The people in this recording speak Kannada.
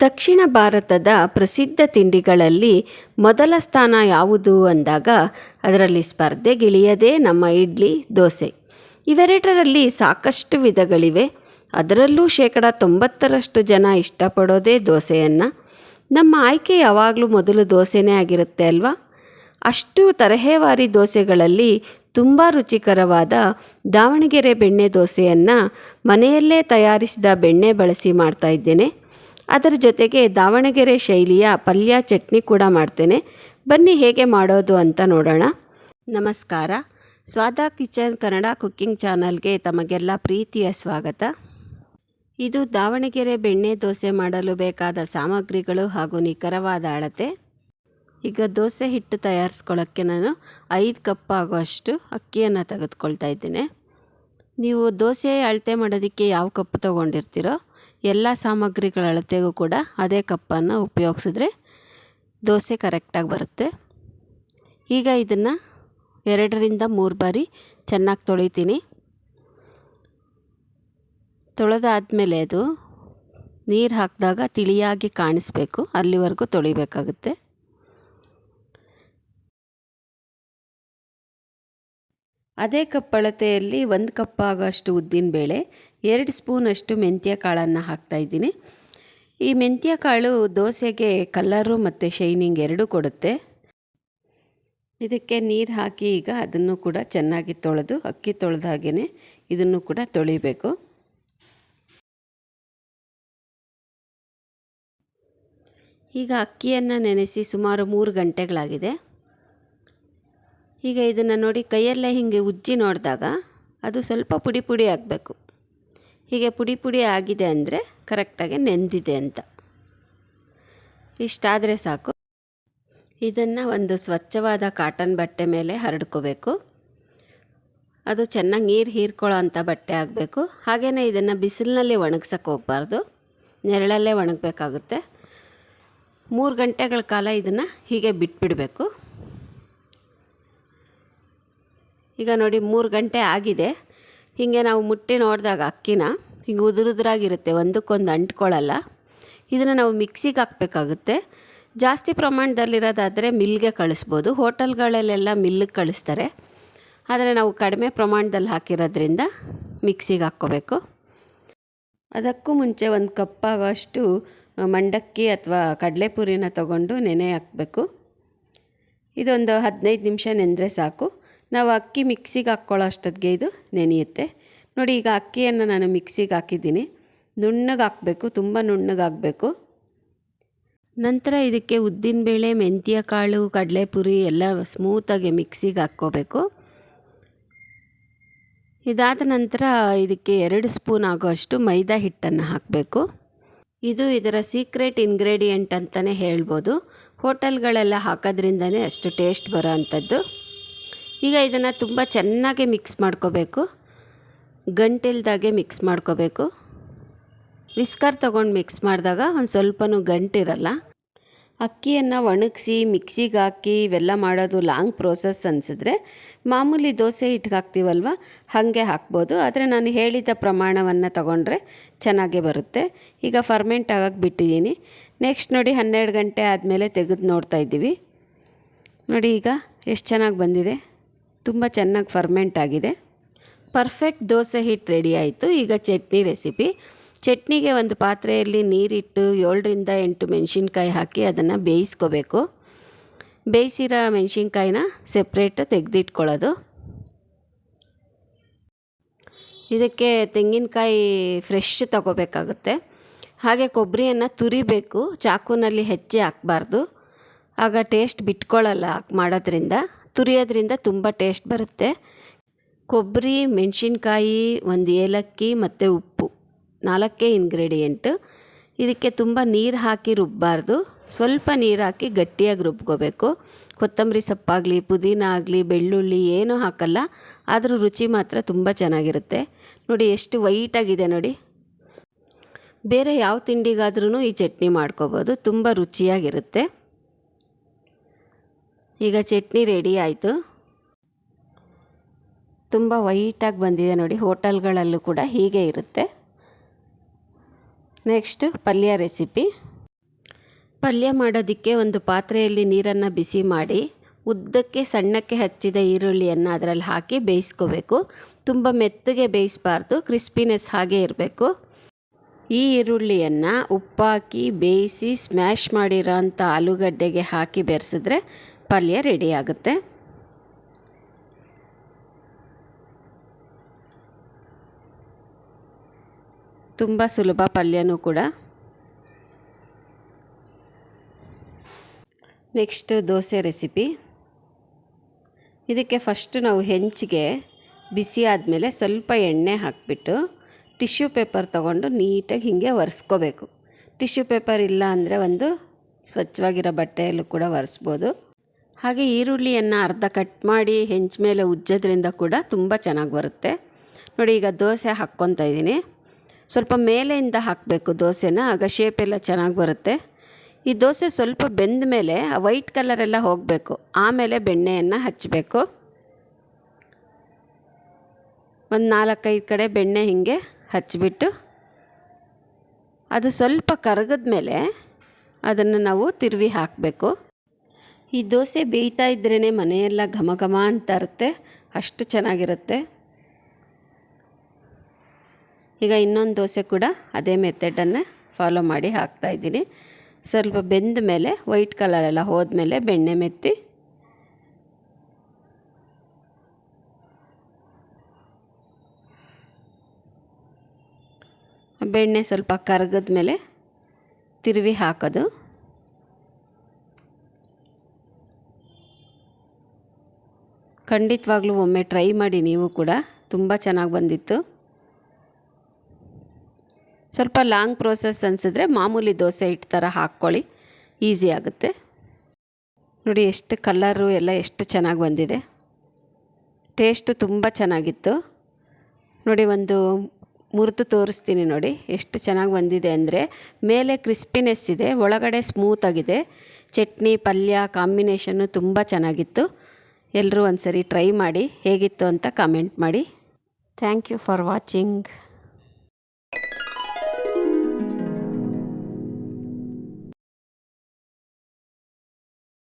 ದಕ್ಷಿಣ ಭಾರತದ ಪ್ರಸಿದ್ಧ ತಿಂಡಿಗಳಲ್ಲಿ ಮೊದಲ ಸ್ಥಾನ ಯಾವುದು ಅಂದಾಗ ಅದರಲ್ಲಿ ಸ್ಪರ್ಧೆಗಿಳಿಯದೇ ನಮ್ಮ ಇಡ್ಲಿ, ದೋಸೆ. ಇವೆರಡರಲ್ಲಿ ಸಾಕಷ್ಟು ವಿಧಗಳಿವೆ. ಅದರಲ್ಲೂ ಶೇಕಡ ತೊಂಬತ್ತರಷ್ಟು ಜನ ಇಷ್ಟಪಡೋದೇ ದೋಸೆಯನ್ನು. ನಮ್ಮ ಆಯ್ಕೆ ಯಾವಾಗಲೂ ಮೊದಲು ದೋಸೆನೇ ಆಗಿರುತ್ತೆ ಅಲ್ವಾ? ಅಷ್ಟು ತರಹೇವಾರಿ ದೋಸೆಗಳಲ್ಲಿ ತುಂಬ ರುಚಿಕರವಾದ ದಾವಣಗೆರೆ ಬೆಣ್ಣೆ ದೋಸೆಯನ್ನು ಮನೆಯಲ್ಲೇ ತಯಾರಿಸಿದ ಬೆಣ್ಣೆ ಬಳಸಿ ಮಾಡ್ತಾ ಇದ್ದೇನೆ. ಅದರ ಜೊತೆಗೆ ದಾವಣಗೆರೆ ಶೈಲಿಯ ಪಲ್ಯ ಚಟ್ನಿ ಕೂಡ ಮಾಡ್ತೇನೆ. ಬನ್ನಿ ಹೇಗೆ ಮಾಡೋದು ಅಂತ ನೋಡೋಣ. ನಮಸ್ಕಾರ. ಸ್ವಾದ ಕಿಚನ್ ಕನ್ನಡ ಕುಕ್ಕಿಂಗ್ ಚಾನಲ್ಗೆ ತಮಗೆಲ್ಲ ಪ್ರೀತಿಯ ಸ್ವಾಗತ. ಇದು ದಾವಣಗೆರೆ ಬೆಣ್ಣೆ ದೋಸೆ ಮಾಡಲು ಬೇಕಾದ ಸಾಮಗ್ರಿಗಳು ಹಾಗೂ ನಿಖರವಾದ ಅಳತೆ. ಈಗ ದೋಸೆ ಹಿಟ್ಟು ತಯಾರಿಸ್ಕೊಳ್ಳೋಕ್ಕೆ ನಾನು ಐದು ಕಪ್ ಆಗುವಷ್ಟು ಅಕ್ಕಿಯನ್ನು ತೆಗೆದುಕೊಳ್ತಾ ಇದ್ದೇನೆ. ನೀವು ದೋಸೆ ಅಳತೆ ಮಾಡೋದಕ್ಕೆ ಯಾವ ಕಪ್ ತೊಗೊಂಡಿರ್ತೀರೋ ಎಲ್ಲ ಸಾಮಗ್ರಿಗಳ ಅಳತೆಗೂ ಕೂಡ ಅದೇ ಕಪ್ಪನ್ನು ಉಪಯೋಗಿಸಿದ್ರೆ ದೋಸೆ ಕರೆಕ್ಟಾಗಿ ಬರುತ್ತೆ. ಈಗ ಇದನ್ನು ಎರಡರಿಂದ ಮೂರು ಬಾರಿ ಚೆನ್ನಾಗಿ ತೊಳಿತೀನಿ. ತೊಳೆದಾದ್ಮೇಲೆ ಅದು ನೀರು ಹಾಕಿದಾಗ ತಿಳಿಯಾಗಿ ಕಾಣಿಸ್ಬೇಕು. ಅಲ್ಲಿವರೆಗೂ ತೊಳಿಬೇಕಾಗುತ್ತೆ. ಅದೇ ಕಪ್ ಅಳತೆಯಲ್ಲಿ ಒಂದು ಕಪ್ ಆಗೋಷ್ಟು ಉದ್ದಿನಬೇಳೆ ಎರಡು ಸ್ಪೂನಷ್ಟು ಮೆಂತ್ಯ ಕಾಳನ್ನು ಹಾಕ್ತಾಯಿದ್ದೀನಿ ಈ ಮೆಂತ್ಯ ಕಾಳು ದೋಸೆಗೆ ಕಲ್ಲರು ಮತ್ತು ಶೈನಿಂಗ್ ಎರಡೂ ಕೊಡುತ್ತೆ. ಇದಕ್ಕೆ ನೀರು ಹಾಕಿ ಈಗ ಅದನ್ನು ಕೂಡ ಚೆನ್ನಾಗಿ ತೊಳೆದು, ಅಕ್ಕಿ ತೊಳೆದ ಹಾಗೆಯೇ ಇದನ್ನು ಕೂಡ ತೊಳಿಬೇಕು. ಈಗ ಅಕ್ಕಿಯನ್ನು ನೆನೆಸಿ ಸುಮಾರು ಮೂರು ಗಂಟೆಗಳಾಗಿದೆ. ಈಗ ಇದನ್ನು ನೋಡಿ ಕೈಯಲ್ಲೇ ಹೀಗೆ ಉಜ್ಜಿ ನೋಡಿದಾಗ ಅದು ಸ್ವಲ್ಪ ಪುಡಿ ಪುಡಿ ಆಗಬೇಕು. ಹೀಗೆ ಪುಡಿ ಪುಡಿ ಆಗಿದೆ ಅಂದರೆ ಕರೆಕ್ಟಾಗಿ ನೆಂದಿದೆ ಅಂತ. ಇಷ್ಟಾದರೆ ಸಾಕು. ಇದನ್ನು ಒಂದು ಸ್ವಚ್ಛವಾದ ಕಾಟನ್ ಬಟ್ಟೆ ಮೇಲೆ ಹರಡ್ಕೋಬೇಕು. ಅದು ಚೆನ್ನಾಗಿ ನೀರು ಹೀರ್ಕೊಳ್ಳೋ ಅಂಥ ಬಟ್ಟೆ ಆಗಬೇಕು. ಹಾಗೆಯೇ ಇದನ್ನು ಬಿಸಿಲಿನಲ್ಲಿ ಒಣಗ್ಸೋಕ್ಕೆ ಹೋಗಬಾರ್ದು. ನೆರಳಲ್ಲೇ ಒಣಗಬೇಕಾಗುತ್ತೆ. ಮೂರು ಗಂಟೆಗಳ ಕಾಲ ಇದನ್ನು ಹೀಗೆ ಬಿಟ್ಬಿಡಬೇಕು. ಈಗ ನೋಡಿ ಮೂರು ಗಂಟೆ ಆಗಿದೆ. ಹೀಗೆ ನಾವು ಮುಟ್ಟಿ ನೋಡಿದಾಗ ಅಕ್ಕಿನ ಹಿಂಗೆ ಉದುರುದ್ರಾಗಿರುತ್ತೆ, ಒಂದಕ್ಕೊಂದು ಅಂಟ್ಕೊಳ್ಳಲ್ಲ ಇದನ್ನು ನಾವು ಮಿಕ್ಸಿಗೆ ಹಾಕಬೇಕಾಗುತ್ತೆ. ಜಾಸ್ತಿ ಪ್ರಮಾಣದಲ್ಲಿರೋದಾದರೆ ಮಿಲ್ಗೆ ಕಳಿಸ್ಬೋದು. ಹೋಟೆಲ್ಗಳಲ್ಲೆಲ್ಲ ಮಿಲ್ಲಿಗೆ ಕಳಿಸ್ತಾರೆ. ಆದರೆ ನಾವು ಕಡಿಮೆ ಪ್ರಮಾಣದಲ್ಲಿ ಹಾಕಿರೋದ್ರಿಂದ ಮಿಕ್ಸಿಗೆ ಹಾಕ್ಕೋಬೇಕು. ಅದಕ್ಕೂ ಮುಂಚೆ ಒಂದು ಕಪ್ಪಾಗೋಷ್ಟು ಮಂಡಕ್ಕಿ ಅಥವಾ ಕಡಲೆಪುರಿನ ತಗೊಂಡು ನೆನೆ ಹಾಕಬೇಕು. ಇದೊಂದು ಹದಿನೈದು ನಿಮಿಷ ನೆಂದರೆ ಸಾಕು. ನಾವು ಅಕ್ಕಿ ಮಿಕ್ಸಿಗೆ ಹಾಕ್ಕೊಳ್ಳೋ ಅಷ್ಟೊತ್ತಿಗೆ ಇದು ನೆನೆಯುತ್ತೆ. ನೋಡಿ, ಈಗ ಅಕ್ಕಿಯನ್ನು ನಾನು ಮಿಕ್ಸಿಗೆ ಹಾಕಿದ್ದೀನಿ. ನುಣ್ಣಗೆ ಹಾಕಬೇಕು, ತುಂಬ ನುಣ್ಣಗೆ ಹಾಕಬೇಕು. ನಂತರ ಇದಕ್ಕೆ ಉದ್ದಿನಬೇಳೆ ಮೆಂತ್ಯ ಕಾಳು, ಕಡಲೆಪುರಿ ಎಲ್ಲ ಸ್ಮೂತಾಗಿ ಮಿಕ್ಸಿಗೆ ಹಾಕ್ಕೋಬೇಕು. ಇದಾದ ನಂತರ ಇದಕ್ಕೆ ಎರಡು ಸ್ಪೂನ್ ಆಗೋಷ್ಟು ಮೈದಾ ಹಿಟ್ಟನ್ನು ಹಾಕಬೇಕು. ಇದು ಇದರ ಸೀಕ್ರೆಟ್ ಇಂಗ್ರೀಡಿಯೆಂಟ್ ಅಂತಲೇ ಹೇಳ್ಬೋದು. ಹೋಟೆಲ್ಗಳೆಲ್ಲ ಹಾಕೋದ್ರಿಂದನೇ ಅಷ್ಟು ಟೇಸ್ಟ್ ಬರೋ ಅಂಥದ್ದು. ಈಗ ಇದನ್ನು ತುಂಬ ಚೆನ್ನಾಗಿ ಮಿಕ್ಸ್ ಮಾಡ್ಕೋಬೇಕು. ಗಂಟಿಲ್ದಾಗೆ ಮಿಕ್ಸ್ ಮಾಡ್ಕೋಬೇಕು. ವಿಸ್ಕರ್ ತೊಗೊಂಡು ಮಿಕ್ಸ್ ಮಾಡಿದಾಗ ಒಂದು ಸ್ವಲ್ಪನೂ ಗಂಟಿರಲ್ಲ ಅಕ್ಕಿಯನ್ನು ಒಣಗಿಸಿ ಮಿಕ್ಸಿಗೆ ಹಾಕಿ ಇವೆಲ್ಲ ಮಾಡೋದು ಲಾಂಗ್ ಪ್ರೋಸೆಸ್ ಅನಿಸಿದ್ರೆ ಮಾಮೂಲಿ ದೋಸೆ ಹಿಟ್ಟಿಗೆ ಹಾಕ್ತೀವಲ್ವ? ಹಾಗೆ ಹಾಕ್ಬೋದು. ಆದರೆ ನಾನು ಹೇಳಿದ ಪ್ರಮಾಣವನ್ನು ತಗೊಂಡ್ರೆ ಚೆನ್ನಾಗೇ ಬರುತ್ತೆ. ಈಗ ಫರ್ಮೆಂಟ್ ಆಗಕ್ಕೆ ಬಿಟ್ಟಿದ್ದೀನಿ ನೆಕ್ಸ್ಟ್ ನೋಡಿ ಹನ್ನೆರಡು ಗಂಟೆ ಆದಮೇಲೆ ತೆಗೆದು ನೋಡ್ತಾ ಇದ್ದೀವಿ. ನೋಡಿ ಈಗ ಎಷ್ಟು ಚೆನ್ನಾಗಿ ಬಂದಿದೆ. ತುಂಬ ಚೆನ್ನಾಗಿ ಫರ್ಮೆಂಟ್ ಆಗಿದೆ. ಪರ್ಫೆಕ್ಟ್ ದೋಸೆ ಹಿಟ್ಟು ರೆಡಿ ಆಯಿತು. ಈಗ ಚಟ್ನಿ ರೆಸಿಪಿ. ಚಟ್ನಿಗೆ ಒಂದು ಪಾತ್ರೆಯಲ್ಲಿ ನೀರಿಟ್ಟು ಏಳರಿಂದ ಎಂಟು ಮೆಣಸಿನ್ಕಾಯಿ ಹಾಕಿ ಅದನ್ನು ಬೇಯಿಸ್ಕೋಬೇಕು. ಬೇಯಿಸಿರೋ ಮೆಣಸಿನ್ಕಾಯಿನ ಸೆಪ್ರೇಟ್ ತೆಗೆದಿಟ್ಕೊಳ್ಳೋದು. ಇದಕ್ಕೆ ತೆಂಗಿನಕಾಯಿ ಫ್ರೆಶ್ ತಗೋಬೇಕಾಗುತ್ತೆ. ಹಾಗೆ ಕೊಬ್ಬರಿಯನ್ನು ತುರಿಬೇಕು. ಚಾಕುನಲ್ಲಿ ಹೆಚ್ಚಿ ಹಾಕಬಾರ್ದು. ಆಗ ಟೇಸ್ಟ್ ಬಿಟ್ಕೊಳ್ಳಲ್ಲ ಹಾಕಿ ಮಾಡೋದ್ರಿಂದ. ತುರಿಯೋದ್ರಿಂದ ತುಂಬ ಟೇಸ್ಟ್ ಬರುತ್ತೆ. ಕೊಬ್ಬರಿ, ಮೆಣಸಿನ್ಕಾಯಿ, ಒಂದು ಏಲಕ್ಕಿ ಮತ್ತು ಉಪ್ಪು. ನಾಲ್ಕೇ ಇಂಗ್ರೀಡಿಯೆಂಟು ಇದಕ್ಕೆ ತುಂಬ ನೀರು ಹಾಕಿ ರುಬ್ಬಬಾರ್ದು ಸ್ವಲ್ಪ ನೀರು ಹಾಕಿ ಗಟ್ಟಿಯಾಗಿ ರುಬ್ಕೋಬೇಕು. ಕೊತ್ತಂಬರಿ ಸೊಪ್ಪಾಗಲಿ, ಪುದೀನ ಆಗಲಿ, ಬೆಳ್ಳುಳ್ಳಿ ಏನೂ ಹಾಕಲ್ಲ. ಆದರೂ ರುಚಿ ಮಾತ್ರ ತುಂಬ ಚೆನ್ನಾಗಿರುತ್ತೆ. ನೋಡಿ ಎಷ್ಟು ವೈಟಾಗಿದೆ ನೋಡಿ. ಬೇರೆ ಯಾವ ತಿಂಡಿಗಾದ್ರೂ ಈ ಚಟ್ನಿ ಮಾಡ್ಕೋಬೋದು. ತುಂಬ ರುಚಿಯಾಗಿರುತ್ತೆ. ಈಗ ಚಟ್ನಿ ರೆಡಿ ಆಯಿತು. ತುಂಬ ವೈಟಾಗಿ ಬಂದಿದೆ ನೋಡಿ, ಹೋಟೆಲ್ಗಳಲ್ಲೂ ಕೂಡ ಹೀಗೆ ಇರುತ್ತೆ. ನೆಕ್ಸ್ಟ್ ಪಲ್ಯ ರೆಸಿಪಿ ಪಲ್ಯ ಮಾಡೋದಕ್ಕೆ ಒಂದು ಪಾತ್ರೆಯಲ್ಲಿ ನೀರನ್ನು ಬಿಸಿ ಮಾಡಿ, ಉದ್ದಕ್ಕೆ ಸಣ್ಣಕ್ಕೆ ಹಚ್ಚಿದ ಈರುಳ್ಳಿಯನ್ನು ಅದರಲ್ಲಿ ಹಾಕಿ ಬೇಯಿಸ್ಕೋಬೇಕು. ತುಂಬ ಮೆತ್ತಗೆ ಬೇಯಿಸಬಾರ್ದು ಕ್ರಿಸ್ಪಿನೆಸ್ ಹಾಗೆ ಇರಬೇಕು. ಈ ಈರುಳ್ಳಿಯನ್ನು ಉಪ್ಪಾಕಿ, ಬೇಯಿಸಿ ಸ್ಮ್ಯಾಶ್ ಮಾಡಿರೋ ಅಂಥ ಆಲೂಗಡ್ಡೆಗೆ ಹಾಕಿ ಬೆರೆಸಿದ್ರೆ ಪಲ್ಯ ರೆಡಿಯಾಗುತ್ತೆ ತುಂಬ ಸುಲಭ ಪಲ್ಯನೂ ಕೂಡ. ನೆಕ್ಸ್ಟ್ ದೋಸೆ ರೆಸಿಪಿ ಇದಕ್ಕೆ ಫಸ್ಟ್ ನಾವು ಹೆಂಚಿಗೆ ಬಿಸಿ ಆದಮೇಲೆ ಸ್ವಲ್ಪ ಎಣ್ಣೆ ಹಾಕಿಬಿಟ್ಟು ಟಿಶ್ಯೂ ಪೇಪರ್ ತಗೊಂಡು ನೀಟಾಗಿ ಹೀಗೆ ಒರೆಸ್ಕೋಬೇಕು. ಟಿಶ್ಯೂ ಪೇಪರ್ ಇಲ್ಲ ಅಂದರೆ ಒಂದು ಸ್ವಚ್ಛವಾಗಿರೋ ಬಟ್ಟೆಯಲ್ಲೂ ಕೂಡ ಒರೆಸ್ಬೋದು. ಹಾಗೆ ಈರುಳ್ಳಿಯನ್ನು ಅರ್ಧ ಕಟ್ ಮಾಡಿ ಹೆಂಚ ಮೇಲೆ ಉಜ್ಜೋದ್ರಿಂದ ಕೂಡ ತುಂಬ ಚೆನ್ನಾಗಿ ಬರುತ್ತೆ. ನೋಡಿ ಈಗ ದೋಸೆ ಹಾಕ್ಕೊತಾ ಇದ್ದೀನಿ. ಸ್ವಲ್ಪ ಮೇಲೆಯಿಂದ ಹಾಕಬೇಕು ದೋಸೆನ, ಆಗ ಶೇಪ್ ಎಲ್ಲ ಚೆನ್ನಾಗಿ ಬರುತ್ತೆ. ಈ ದೋಸೆ ಸ್ವಲ್ಪ ಬೆಂದ ಮೇಲೆ ವೈಟ್ ಕಲರೆಲ್ಲ ಹೋಗಬೇಕು. ಆಮೇಲೆ ಬೆಣ್ಣೆಯನ್ನು ಹಚ್ಚಬೇಕು ಒಂದು ನಾಲ್ಕೈದು ಕಡೆ ಬೆಣ್ಣೆ ಹೀಗೆ ಹಚ್ಚಿಬಿಟ್ಟು ಅದು ಸ್ವಲ್ಪ ಕರಗಿದ ಮೇಲೆ ಅದನ್ನು ನಾವು ತಿರುವಿ ಹಾಕಬೇಕು. ಈ ದೋಸೆ ಬೇಯ್ತಾ ಇದ್ರೇ ಮನೆಯೆಲ್ಲ ಘಮ ಘಮ ಅಂತ ಇರುತ್ತೆ ಅಷ್ಟು ಚೆನ್ನಾಗಿರುತ್ತೆ. ಈಗ ಇನ್ನೊಂದು ದೋಸೆ ಕೂಡ ಅದೇ ಮೆಥಡನ್ನು ಫಾಲೋ ಮಾಡಿ ಹಾಕ್ತಾಯಿದ್ದೀನಿ ಸ್ವಲ್ಪ ಬೆಂದ ಮೇಲೆ, ವೈಟ್ ಕಲರೆಲ್ಲ ಹೋದ್ಮೇಲೆ ಬೆಣ್ಣೆ ಮೆತ್ತಿ, ಬೆಣ್ಣೆ ಸ್ವಲ್ಪ ಕರಗದ ಮೇಲೆ ತಿರುವಿ ಹಾಕೋದು. ಖಂಡಿತವಾಗ್ಲೂ ಒಮ್ಮೆ ಟ್ರೈ ಮಾಡಿ ನೀವು ಕೂಡ ತುಂಬ ಚೆನ್ನಾಗಿ ಬಂದಿತ್ತು. ಸ್ವಲ್ಪ ಲಾಂಗ್ ಪ್ರೋಸೆಸ್ ಅನಿಸಿದ್ರೆ ಮಾಮೂಲಿ ದೋಸೆ ಹಿಟ್ಟು ಥರ ಹಾಕ್ಕೊಳ್ಳಿ. ಈಸಿ ಆಗುತ್ತೆ. ನೋಡಿ ಎಷ್ಟು ಕಲರು ಎಲ್ಲ ಎಷ್ಟು ಚೆನ್ನಾಗಿ ಬಂದಿದೆ. ಟೇಸ್ಟು ತುಂಬ ಚೆನ್ನಾಗಿತ್ತು. ನೋಡಿ ಒಂದು ಮುರಿದು ತೋರಿಸ್ತೀನಿ ನೋಡಿ ಎಷ್ಟು ಚೆನ್ನಾಗಿ ಬಂದಿದೆ ಅಂದರೆ ಮೇಲೆ ಕ್ರಿಸ್ಪಿನೆಸ್ ಇದೆ, ಒಳಗಡೆ ಸ್ಮೂತಾಗಿದೆ ಚಟ್ನಿ, ಪಲ್ಯ ಕಾಂಬಿನೇಷನ್ನು ತುಂಬ ಚೆನ್ನಾಗಿತ್ತು. ಎಲ್ಲರೂ ಒಂದು ಸರಿ ಟ್ರೈ ಮಾಡಿ ಹೇಗಿತ್ತು ಅಂತ ಕಾಮೆಂಟ್ ಮಾಡಿ. Thank you for watching